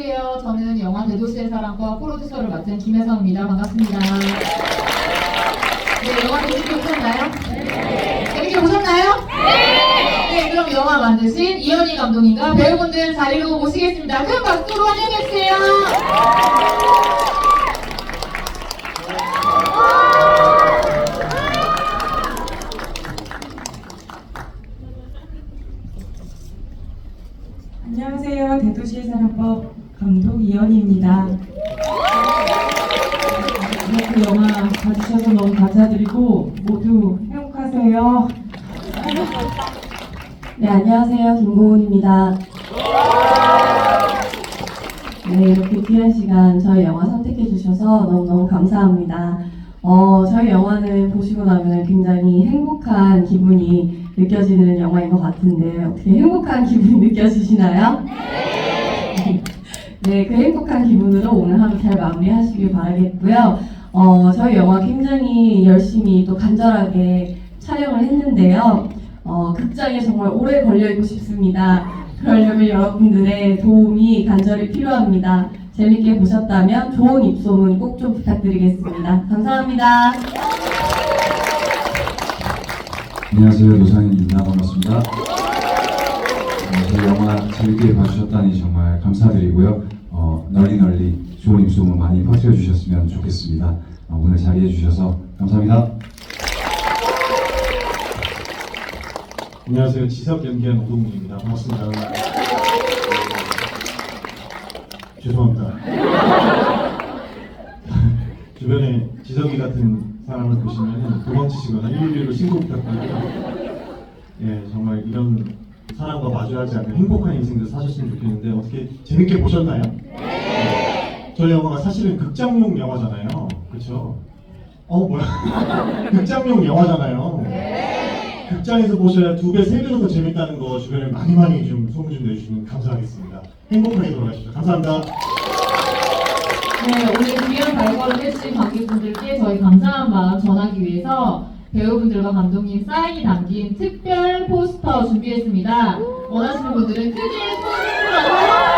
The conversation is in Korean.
안녕하세요. 저는 영화 대도시의 사랑과 프로듀서를 맡은 김혜성입니다. 반갑습니다. 네, 영화 재밌게 보셨나요? 네. 재밌게 보셨나요? 네. 네, 그럼 영화 만드신 이현희 감독님과 배우분들 자리로 모시겠습니다. 큰 박수로 환영해주세요. 안녕하세요. 대도시의 사랑법 감독 이현희입니다. 이렇게 영화 봐주셔서 너무 감사드리고 모두 행복하세요. 네, 안녕하세요. 김고은입니다. 네, 이렇게 귀한 시간 저희 영화 선택해 주셔서 너무너무 감사합니다. 어, 저희 영화는 보시고 나면 굉장히 행복한 기분이 느껴지는 영화인 것 같은데 어떻게 행복한 기분이 느껴지시나요? 네, 그 행복한 기분으로 오늘 하루 잘 마무리하시길 바라겠고요. 어, 저희 영화 굉장히 열심히 또 간절하게 촬영을 했는데요. 어, 극장에 정말 오래 걸려있고 싶습니다. 그러려면 여러분들의 도움이 간절히 필요합니다. 재밌게 보셨다면 좋은 입소문 꼭 좀 부탁드리겠습니다. 감사합니다. 안녕하세요 노상현입니다 반갑습니다 어, 저희 영화 재밌게 봐주셨다니 정말 감사드리고요 어, 널리 널리 좋은 입소문 많이 퍼뜨려 주셨으면 좋겠습니다 어, 오늘 자리해 주셔서 감사합니다 안녕하세요. 지석 연기한 오동민입니다. 반갑습니다. 네. 죄송합니다. 주변에 지석이 같은 사람을 보시면 도망치시거나 112로 신고 부탁드립니다. 예, 정말 이런 사람과 마주하지 않는 행복한 인생들 사셨으면 좋겠는데 어떻게 재밌게 보셨나요? 네. 저희 영화가 사실은 극장용 영화잖아요. 그렇죠? 어 뭐야? 극장용 영화잖아요. 극장에서 보셔야 두 배, 세 배로 더 재밌다는 거 주변에 많이 많이 좀 소문 좀 내주시면 감사하겠습니다. 행복하게 돌아가십시오. 감사합니다. 네, 오늘 귀한 발걸음 해주신 관객분들께 저희 감사한 마음 전하기 위해서 배우분들과 감독님 사인이 담긴 특별 포스터 준비했습니다. 원하시는 분들은 크게 손 흔들어서